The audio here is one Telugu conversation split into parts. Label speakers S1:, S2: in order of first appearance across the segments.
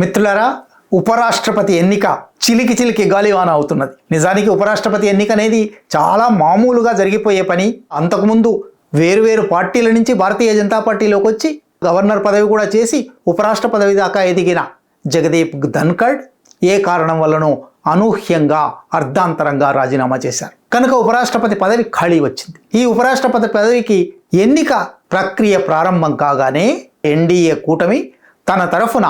S1: మిత్రులరా ఉపరాష్ట్రపతి ఎన్నిక చిలికి చిలికి గాలివాన అవుతున్నది. నిజానికి ఉపరాష్ట్రపతి ఎన్నిక అనేది చాలా మామూలుగా జరిగిపోయే పని. అంతకుముందు వేరువేరు పార్టీల నుంచి భారతీయ జనతా పార్టీలోకి వచ్చి గవర్నర్ పదవి కూడా చేసి ఉపరాష్ట్ర పదవి దాకా ఎదిగిన జగదీప్ ధన్కడ్ ఏ కారణం వల్లనో అనూహ్యంగా అర్ధాంతరంగా రాజీనామా చేశారు. కనుక ఉపరాష్ట్రపతి పదవి ఖాళీ వచ్చింది. ఈ ఉపరాష్ట్రపతి పదవికి ఎన్నిక ప్రక్రియ ప్రారంభం కాగానే ఎన్డీఏ కూటమి తన తరఫున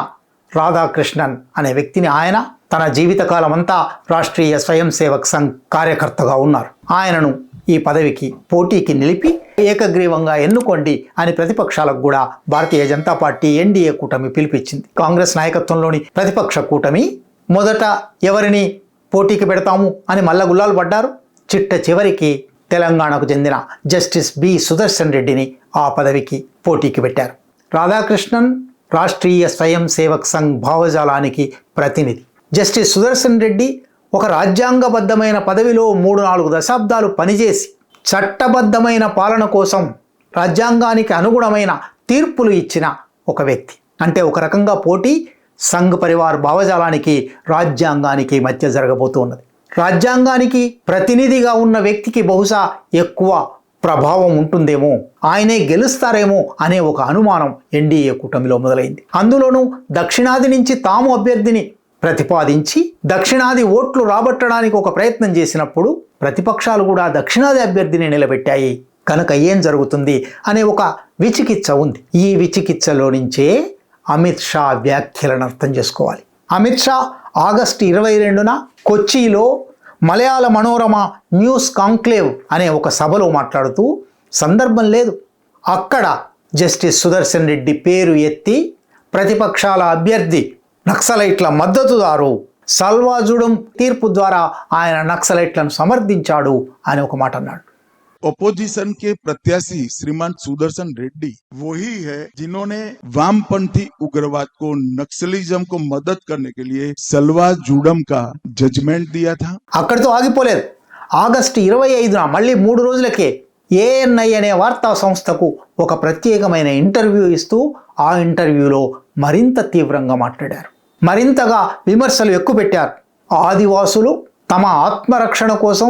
S1: రాధాకృష్ణన్ అనే వ్యక్తిని ఆయన తన జీవితకాలం అంతా రాష్ట్రీయ స్వయం సేవక్ సంఘ్ కార్యకర్తగా ఉన్నారు. ఆయనను ఈ పదవికి పోటీకి నిలిపి ఏకగ్రీవంగా ఎన్నుకోండి అని ప్రతిపక్షాలకు కూడా భారతీయ జనతా పార్టీ ఎన్డీఏ కూటమి పిలిపించింది. కాంగ్రెస్ నాయకత్వంలోని ప్రతిపక్ష కూటమి మొదట ఎవరిని పోటీకి పెడతాము అని మల్ల గుల్లాలు పడ్డారు. చిట్ట చివరికి తెలంగాణకు చెందిన జస్టిస్ బి సుదర్శన్ రెడ్డిని ఆ పదవికి పోటీకి పెట్టారు. రాధాకృష్ణన్ రాష్ట్రీయ స్వయం సేవక్ సంఘ్ భావజాలానికి ప్రతినిధి. జస్టిస్ సుదర్శన్ రెడ్డి ఒక రాజ్యాంగబద్ధమైన పదవిలో మూడు నాలుగు దశాబ్దాలు పనిచేసి చట్టబద్ధమైన పాలన కోసం రాజ్యాంగానికి అనుగుణమైన తీర్పులు ఇచ్చిన ఒక వ్యక్తి. అంటే ఒక రకంగా పోటీ సంఘ్ పరివార్ భావజాలానికి రాజ్యాంగానికి మధ్య జరగబోతున్నది రాజ్యాంగానికి ప్రతినిధిగా ఉన్న వ్యక్తికి బహుశా ఎక్కువ ప్రభావం ఉంటుందేమో ఆయనే గెలుస్తారేమో అనే ఒక అనుమానం ఎన్డీఏ కూటమిలో మొదలైంది. అందులోనూ దక్షిణాది నుంచి తాము అభ్యర్థిని ప్రతిపాదించి దక్షిణాది ఓట్లు రాబట్టడానికి ఒక ప్రయత్నం చేసినప్పుడు ప్రతిపక్షాలు కూడా దక్షిణాది అభ్యర్థిని నిలబెట్టాయి. కనుక ఏం జరుగుతుంది అనే ఒక విచికిత్స ఉంది. ఈ విచికిత్సలో నుంచే అమిత్ షా వ్యాఖ్యలను అర్థం చేసుకోవాలి. అమిత్ షా ఆగస్టు ఇరవై రెండున కొచ్చిలో మలయాళ మనోరమ న్యూస్ కాంక్లేవ్ అనే ఒక సభలో మాట్లాడుతూ సందర్భం లేదు. అక్కడ జస్టిస్ సుదర్శన్ రెడ్డి పేరు ఎత్తి ప్రతిపక్షాల అభ్యర్థి నక్సలైట్ల మద్దతుదారు సల్వాజుడం తీర్పు ద్వారా ఆయన నక్సలైట్లను సమర్థించాడు అని ఒక మాట అన్నాడు.
S2: ओपोजिशन के प्रत्याशी श्रीमान सुदर्शन रेड्डी वही है जिन्होंने वामपंथी उग्रवाद को नक्सलिज्म को मदद करने के लिए सलवा जुडम का जजमेंट दिया था
S1: అక్కడితో ఆగిపోలేదు ఆగస్టు ఇరవై ఐదున మళ్ళీ మూడు రోజులకే ఏఎన్ఐ అనే వార్తా సంస్థకు ఒక ప్రత్యేకమైన ఇంటర్వ్యూ ఇస్తూ ఆ ఇంటర్వ్యూలో మరింత తీవ్రంగా మాట్లాడారు మరింతగా విమర్శలు ఎక్కుపెట్టారు ఆదివాసులు తమ ఆత్మరక్షణ కోసం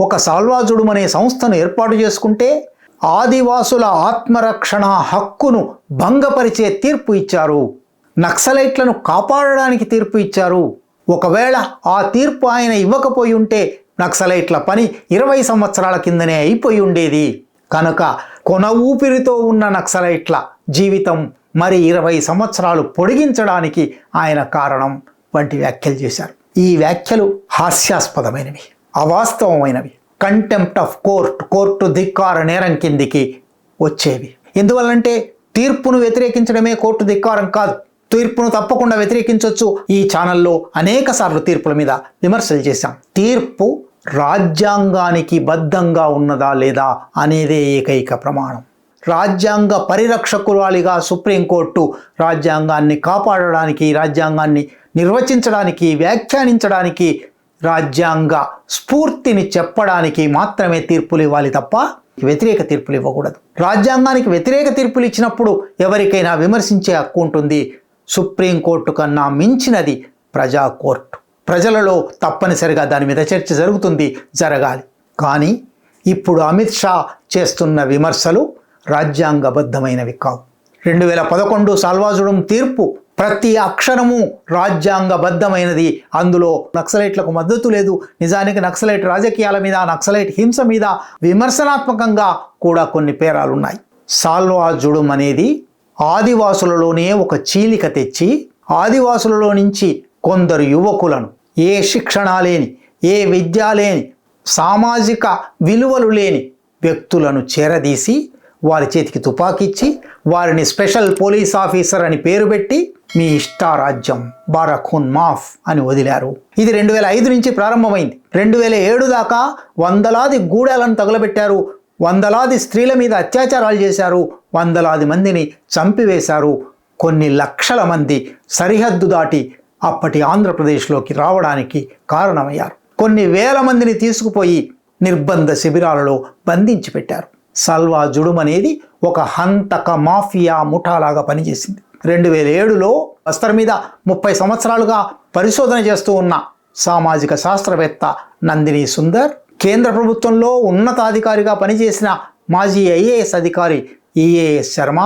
S1: ఒక సాల్వాజుడు అనే సంస్థను ఏర్పాటు చేసుకుంటే ఆదివాసుల ఆత్మరక్షణ హక్కును భంగపరిచే తీర్పు ఇచ్చారు. నక్సలైట్లను కాపాడడానికి తీర్పు ఇచ్చారు. ఒకవేళ ఆ తీర్పు ఆయన ఇవ్వకపోయి ఉంటే నక్సలైట్ల పని ఇరవై సంవత్సరాల కిందనే అయిపోయి ఉండేది. కనుక కొన ఊపిరితో ఉన్న నక్సలైట్ల జీవితం మరి ఇరవై సంవత్సరాలు పొడిగించడానికి ఆయన కారణం వంటి వ్యాఖ్యలు చేశారు. ఈ వ్యాఖ్యలు హాస్యాస్పదమైనవి. అవాస్తవమైనవి. కంటెంప్ట్ ఆఫ్ కోర్ట్ కోర్టు ధిక్కార నేరం కిందికి వచ్చేవి. ఎందువల్లంటే తీర్పును వ్యతిరేకించడమే కోర్టు ధిక్కారం కాదు. తీర్పును తప్పకుండా వ్యతిరేకించవచ్చు ఈ ఛానల్లో అనేక సార్లు తీర్పుల మీద విమర్శలు చేశాం. తీర్పు రాజ్యాంగానికి బద్ధంగా ఉన్నదా లేదా అనేదే ఏకైక ప్రమాణం. రాజ్యాంగ పరిరక్షకురాలిగా సుప్రీంకోర్టు రాజ్యాంగాన్ని కాపాడడానికి రాజ్యాంగాన్ని నిర్వచించడానికి వ్యాఖ్యానించడానికి రాజ్యాంగ స్ఫూర్తిని చెప్పడానికి మాత్రమే తీర్పులు ఇవ్వాలి తప్ప వ్యతిరేక తీర్పులు ఇవ్వకూడదు. రాజ్యాంగానికి వ్యతిరేక తీర్పులు ఇచ్చినప్పుడు ఎవరికైనా విమర్శించే హక్కు ఉంటుంది. సుప్రీంకోర్టు కన్నా మించినది ప్రజా కోర్టు. ప్రజలలో తప్పనిసరిగా దాని మీద చర్చ జరుగుతుంది జరగాలి. కానీ ఇప్పుడు అమిత్ షా చేస్తున్న విమర్శలు రాజ్యాంగబద్ధమైనవి కావు. రెండు వేల పదకొండు సాల్వాజుడం తీర్పు ప్రతి అక్షరము రాజ్యాంగబద్ధమైనది. అందులో నక్సలైట్లకు మద్దతు లేదు. నిజానికి నక్సలైట్ రాజకీయాల మీద నక్సలైట్ హింస మీద విమర్శనాత్మకంగా కూడా కొన్ని పేరాలున్నాయి. సాల్వా సాల్వాజుడం అనేది ఆదివాసులలోనే ఒక చీలిక తెచ్చి ఆదివాసులలో నుంచి కొందరు యువకులను ఏ శిక్షణ లేని ఏ విద్య లేని సామాజిక విలువలు లేని వ్యక్తులను చేరదీసి వారి చేతికి తుపాకిచ్చి వారిని స్పెషల్ పోలీస్ ఆఫీసర్ అని పేరు పెట్టి మీ ఇష్టారాజ్యం బారఖూన్ మాఫ్ అని వదిలారు. ఇది రెండు వేల ఐదు నుంచి ప్రారంభమైంది. రెండు వేల ఏడు దాకా వందలాది గూడాలను తగులబెట్టారు. వందలాది స్త్రీల మీద అత్యాచారాలు చేశారు. వందలాది మందిని చంపివేశారు. కొన్ని లక్షల మంది సరిహద్దు దాటి అప్పటి ఆంధ్రప్రదేశ్లోకి రావడానికి కారణమయ్యారు. కొన్ని వేల మందిని తీసుకుపోయి నిర్బంధ శిబిరాలలో బంధించి పెట్టారు. సల్వా జుడుమనేది ఒక హంతక మాఫియా ముఠాలాగా పనిచేసింది. రెండు వేల ఏడులో బస్తర్ మీద ముప్పై సంవత్సరాలుగా పరిశోధన చేస్తూ ఉన్న సామాజిక శాస్త్రవేత్త నందిని సుందర్ కేంద్ర ప్రభుత్వంలో ఉన్నతాధికారిగా పనిచేసిన మాజీ ఐఏఎస్ అధికారి ఈఏఎస్ శర్మ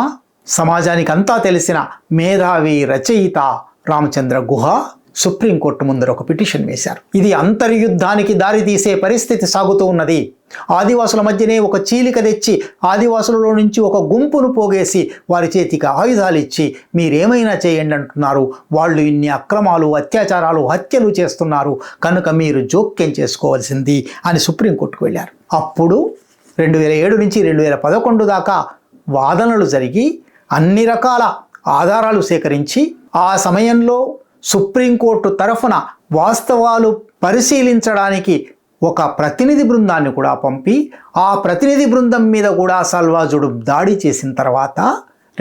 S1: సమాజానికి అంతా తెలిసిన మేధావి రచయిత రామచంద్ర గుహ సుప్రీంకోర్టు ముందర ఒక పిటిషన్ వేశారు. ఇది అంతర్యుద్ధానికి దారితీసే పరిస్థితి సాగుతూ ఉన్నది. ఆదివాసుల మధ్యనే ఒక చీలిక తెచ్చి ఆదివాసులలో నుంచి ఒక గుంపును పోగేసి వారి చేతికి ఆయుధాలు ఇచ్చి మీరేమైనా చేయండి అంటున్నారు. వాళ్ళు ఇన్ని అక్రమాలు అత్యాచారాలు హత్యలు చేస్తున్నారు. కనుక మీరు జోక్యం చేసుకోవాల్సింది అని సుప్రీంకోర్టుకు వెళ్ళారు. అప్పుడు రెండు వేల ఏడు నుంచి రెండు వేల పదకొండు దాకా వాదనలు జరిగి అన్ని రకాల ఆధారాలు సేకరించి ఆ సమయంలో సుప్రీంకోర్టు తరఫున వాస్తవాలు పరిశీలించడానికి ఒక ప్రతినిధి బృందాన్ని కూడా పంపి ఆ ప్రతినిధి బృందం మీద కూడా సల్వాజుడు దాడి చేసిన తర్వాత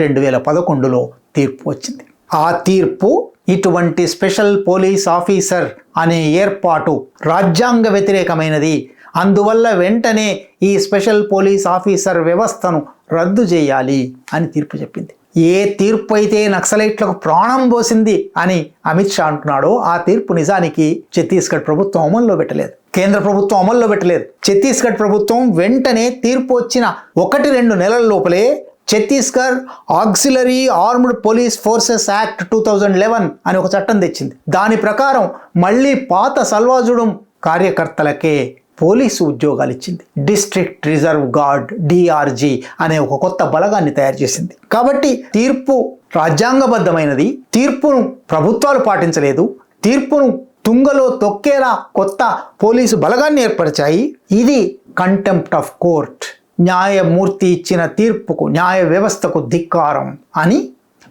S1: రెండు వేల పదకొండులో తీర్పు వచ్చింది. ఆ తీర్పు ఇటువంటి స్పెషల్ పోలీస్ ఆఫీసర్ అనే ఏర్పాటు రాజ్యాంగ వ్యతిరేకమైనది. అందువల్ల వెంటనే ఈ స్పెషల్ పోలీస్ ఆఫీసర్ వ్యవస్థను రద్దు చేయాలి అని తీర్పు చెప్పింది. ఏ తీర్పు అయితే నక్సలైట్లకు ప్రాణం పోసింది అని అమిత్ షా అంటున్నాడో ఆ తీర్పు నిజానికి ఛత్తీస్గఢ్ ప్రభుత్వం అమల్లో పెట్టలేదు. కేంద్ర ప్రభుత్వం అమల్లో పెట్టలేదు. ఛత్తీస్గఢ్ ప్రభుత్వం వెంటనే తీర్పు వచ్చిన ఒకటి రెండు నెలల లోపలే Chhattisgarh auxiliary armed police forces act two thousand eleven అని ఒక చట్టం తెచ్చింది. దాని ప్రకారం మళ్ళీ పాత సల్వాజుడం కార్యకర్తలకే పోలీసు ఉద్యోగాలు ఇచ్చింది. డిస్ట్రిక్ట్ రిజర్వ్ గార్డ్ డిఆర్జీ అనే ఒక కొత్త బలగాన్ని తయారు చేసింది. కాబట్టి తీర్పు రాజ్యాంగబద్ధమైనది. తీర్పును ప్రభుత్వాలు పాటించలేదు. తీర్పును తుంగలో తొక్కేలా కొత్త పోలీసు బలగాన్ని ఏర్పరిచాయి. ఇది కంటెంప్ట్ ఆఫ్ కోర్ట్ న్యాయమూర్తి ఇచ్చిన తీర్పుకు న్యాయ వ్యవస్థకు ధిక్కారం అని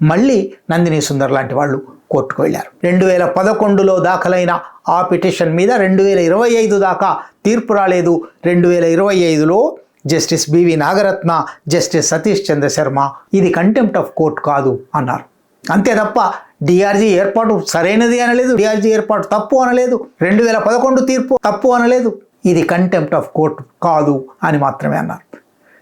S1: మళ్ళీ నందిని సుందర్ లాంటి వాళ్ళు కోర్టుకు వెళ్ళారు. రెండు వేల పదకొండులో దాఖలైన ఆ పిటిషన్ మీద రెండు వేల ఇరవై ఐదు దాకా తీర్పు రాలేదు. రెండు వేల ఇరవై ఐదులో justice B V Nagarathna justice Satish Chandra Sharma ఇది కంటెంప్ట్ ఆఫ్ కోర్ట్ కాదు అన్నారు. అంతే తప్ప డిఆర్జీ ఏర్పాటు సరైనది అనలేదు. డిఆర్జీ ఏర్పాటు తప్పు అనలేదు. రెండు వేల పదకొండు తీర్పు తప్పు అనలేదు. ఇది కంటెంప్ట్ ఆఫ్ కోర్టు కాదు అని మాత్రమే అన్నారు.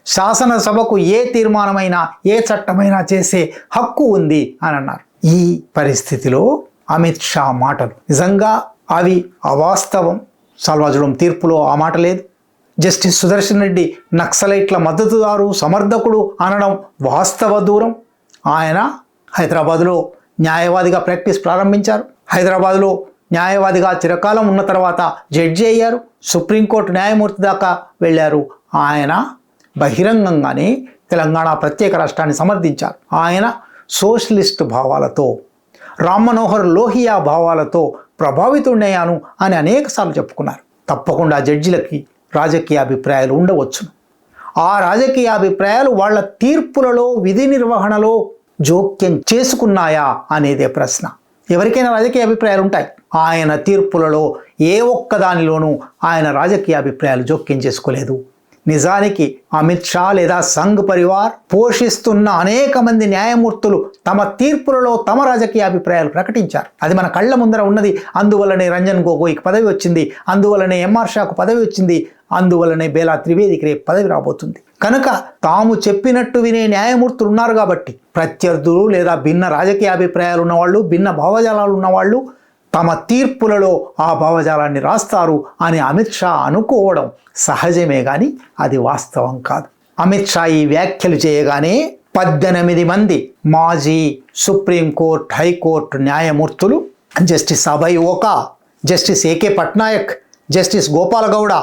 S1: శాసనసభకు ఏ తీర్మానమైనా ఏ చట్టమైనా చేసే హక్కు ఉంది అని అన్నారు. ఈ పరిస్థితిలో అమిత్ షా మాటలు. నిజంగా అవి అవాస్తవం. సల్వాజుడం తీర్పులో ఆ మాట లేదు. జస్టిస్ సుదర్శన్ రెడ్డి నక్సలైట్ల మద్దతుదారు సమర్థకుడు అనడం వాస్తవ దూరం. ఆయన హైదరాబాదులో న్యాయవాదిగా ప్రాక్టీస్ ప్రారంభించారు. హైదరాబాదులో న్యాయవాదిగా చిరకాలం ఉన్న తర్వాత జడ్జి అయ్యారు. సుప్రీంకోర్టు న్యాయమూర్తి దాకా వెళ్ళారు. ఆయన బహిరంగంగానే తెలంగాణ ప్రత్యేక రాష్ట్రాన్ని సమర్థించారు. ఆయన సోషలిస్ట్ భావాలతో రామ్ మనోహర్ లోహియా భావాలతో ప్రభావితుడయ్యాను అని అనేకసార్లు చెప్పుకున్నారు. తప్పకుండా జడ్జిలకి రాజకీయ అభిప్రాయాలు ఉండవచ్చును. ఆ రాజకీయ అభిప్రాయాలు వాళ్ళ తీర్పులలో విధి నిర్వహణలో జోక్యం చేసుకున్నాయా అనేదే ప్రశ్న. ఎవరికైనా రాజకీయ అభిప్రాయాలు ఉంటాయి ఆయన తీర్పులలో ఏ ఒక్క దానిలోనూ ఆయన రాజకీయ అభిప్రాయాలు జోక్యం చేసుకోలేదు. నిజానికి అమిత్ షా లేదా సంఘ్ పరివార్ పోషిస్తున్న అనేక మంది న్యాయమూర్తులు తమ తీర్పులలో తమ రాజకీయ అభిప్రాయాలు ప్రకటించారు. అది మన కళ్ళ ముందర ఉన్నది. అందువల్లనే రంజన్ గొగోయ్కి పదవి వచ్చింది. అందువల్లనే ఎంఆర్ షాకు పదవి వచ్చింది. అందువల్లనే బేలా త్రివేదికి రేపు పదవి రాబోతుంది. కనుక తాము చెప్పినట్టు వినే న్యాయమూర్తులు ఉన్నారు కాబట్టి ప్రత్యర్థులు లేదా భిన్న రాజకీయ అభిప్రాయాలు ఉన్నవాళ్ళు భిన్న భావజాలాలు ఉన్నవాళ్ళు తమ తీర్పులలో ఆ భావజాలాన్ని రాస్తారు అని అమిత్ షా అనుకోవడం సహజమే కానీ అది వాస్తవం కాదు. అమిత్ షా ఈ వ్యాఖ్యలు చేయగానే పద్దెనిమిది మంది మాజీ సుప్రీంకోర్టు హైకోర్టు న్యాయమూర్తులు justice Abhay Oka justice A K Patnaik justice Gopala Gowda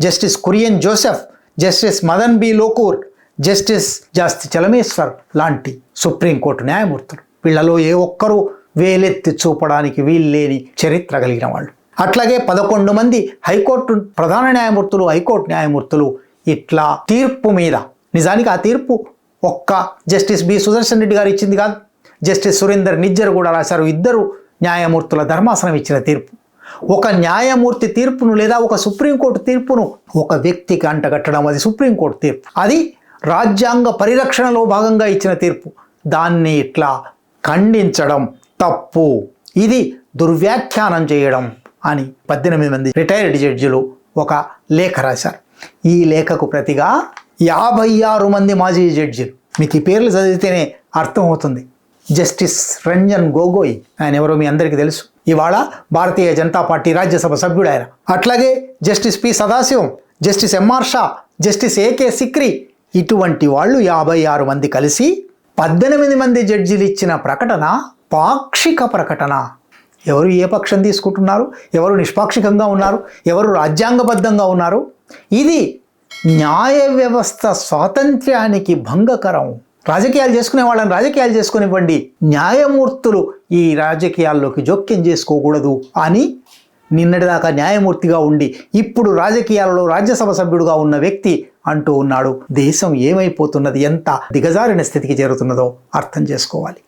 S1: justice Kurian Joseph justice Madan B Lokur justice Jasti Chelameswar లాంటి సుప్రీంకోర్టు న్యాయమూర్తులు. వీళ్ళలో ఏ ఒక్కరూ వేలెత్తి చూపడానికి వీల్లేని చరిత్ర కలిగిన వాళ్ళు. అట్లాగే పదకొండు మంది హైకోర్టు ప్రధాన న్యాయమూర్తులు హైకోర్టు న్యాయమూర్తులు ఇట్లా తీర్పు మీద నిజానికి ఆ తీర్పు ఒక్క జస్టిస్ బి సుదర్శన్ రెడ్డి గారు ఇచ్చింది కాదు. జస్టిస్ సురేందర్ నిజ్జర్ కూడా రాశారు ఇద్దరు న్యాయమూర్తుల ధర్మాసనం ఇచ్చిన తీర్పు. ఒక న్యాయమూర్తి తీర్పును లేదా ఒక సుప్రీంకోర్టు తీర్పును ఒక వ్యక్తికి అంటగట్టడం అది సుప్రీంకోర్టు తీర్పు. అది రాజ్యాంగ పరిరక్షణలో భాగంగా ఇచ్చిన తీర్పు. దాన్ని ఇట్లా ఖండించడం తప్పు. ఇది దుర్వ్యాఖ్యానం చేయడం అని పద్దెనిమిది మంది రిటైర్డ్ జడ్జిలు ఒక లేఖ రాశారు. ఈ లేఖకు ప్రతిగా యాభై ఆరు మంది మాజీ జడ్జిలు. మీకు ఈ పేర్లు చదివితేనే అర్థమవుతుంది. జస్టిస్ రంజన్ గోగోయ్ ఆయన ఎవరో మీ అందరికీ తెలుసు. ఇవాళ భారతీయ జనతా పార్టీ రాజ్యసభ సభ్యుడు ఆయన. అట్లాగే justice P Sathasivam justice M R Shah justice A K Sikri ఇటువంటి వాళ్ళు యాభై ఆరు మంది కలిసి పద్దెనిమిది మంది జడ్జిలు ఇచ్చిన ప్రకటన పాక్షిక ప్రకటన. ఎవరు ఏ పక్షం తీసుకుంటున్నారు? ఎవరు నిష్పాక్షికంగా ఉన్నారు? ఎవరు రాజ్యాంగబద్ధంగా ఉన్నారు? ఇది న్యాయ వ్యవస్థ స్వాతంత్ర్యానికి భంగకరం. రాజకీయాలు చేసుకునే వాళ్ళని రాజకీయాలు చేసుకునివ్వండి. న్యాయమూర్తులు ఈ రాజకీయాల్లోకి జోక్యం చేసుకోకూడదు అని నిన్నటిదాకా న్యాయమూర్తిగా ఉండి ఇప్పుడు రాజకీయాలలో రాజ్యసభ సభ్యుడుగా ఉన్న వ్యక్తి అంటూ ఉన్నాడు. దేశం ఏమైపోతున్నది? ఎంత దిగజారిన స్థితికి చేరుతున్నదో అర్థం చేసుకోవాలి.